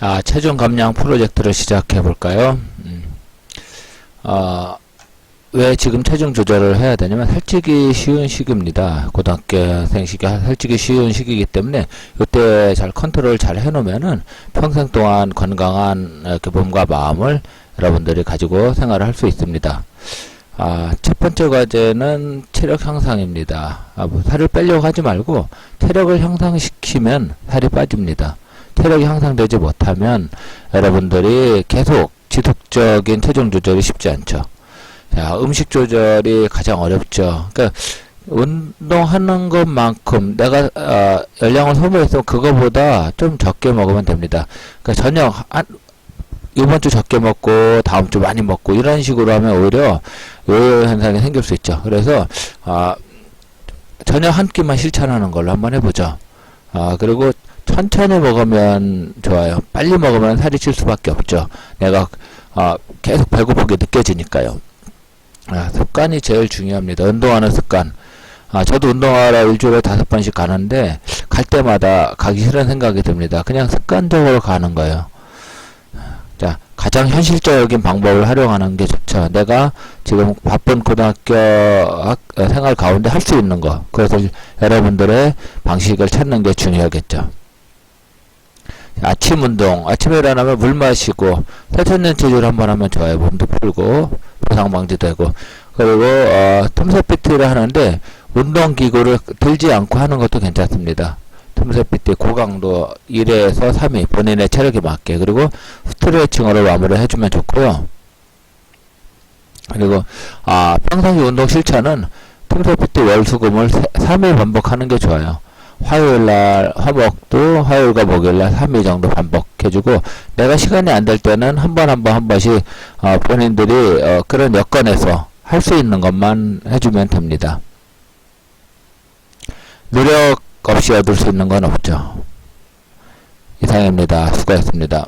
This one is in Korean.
아, 체중 감량 프로젝트를 시작해 볼까요? 음. 어, 왜 지금 체중 조절을 해야 되냐면 살찌기 쉬운 시기입니다. 고등학교생 시기 살찌기 쉬운 시기이기 때문에 이때 잘 컨트롤 잘 해놓으면은 평생 동안 건강한 이렇게 몸과 마음을 여러분들이 가지고 생활을 할 수 있습니다. 아, 첫 번째 과제는 체력 향상입니다. 아, 뭐 살을 빼려고 하지 말고 체력을 향상시키면 살이 빠집니다. 체력이 향상되지 못하면 여러분들이 계속 지속적인 체중 조절이 쉽지 않죠. 자, 음식 조절이 가장 어렵죠. 그러니까 운동하는 것만큼 내가 어, 열량을 소모해서 그거보다 좀 적게 먹으면 됩니다. 그러니까 저녁 한 이번 주 적게 먹고 다음 주 많이 먹고 이런 식으로 하면 오히려 요요 현상이 생길 수 있죠. 그래서 아 저녁 한 끼만 실천하는 걸로 한번 해보죠. 아 그리고 천천히 먹으면 좋아요. 빨리 먹으면 살이 찔 수밖에 없죠. 내가 아 계속 배고프게 느껴지니까요. 아, 습관이 제일 중요합니다. 운동하는 습관. 아, 저도 운동하러 일주일에 다섯 번씩 가는데, 갈 때마다 가기 싫은 생각이 듭니다. 그냥 습관적으로 가는 거예요. 자, 가장 현실적인 방법을 활용하는 게 좋죠. 내가 지금 바쁜 고등학교 학, 어, 생활 가운데 할 수 있는 거. 그래서 여러분들의 방식을 찾는 게 중요하겠죠. 아침 운동, 아침에 일어나면 물 마시고, 세천년 체조를 한번 하면 좋아요. 몸도 풀고, 부상 방지 되고. 그리고, 어, 틈새 PT를 하는데, 운동 기구를 들지 않고 하는 것도 괜찮습니다. 틈새 PT 고강도 1회에서 3회, 본인의 체력에 맞게. 그리고 스트레칭으로 마무리 해주면 좋고요. 그리고, 아, 평상시 운동 실천은 틈새 PT 월수금을 3회 반복하는 게 좋아요. 화요일 날 화목도 화요일과 목요일 날 3일 정도 반복해주고 내가 시간이 안 될 때는 한 번 한 번 한 번씩 어, 본인들이 어, 그런 여건에서 할 수 있는 것만 해주면 됩니다. 노력 없이 얻을 수 있는 건 없죠. 이상입니다. 수고했습니다.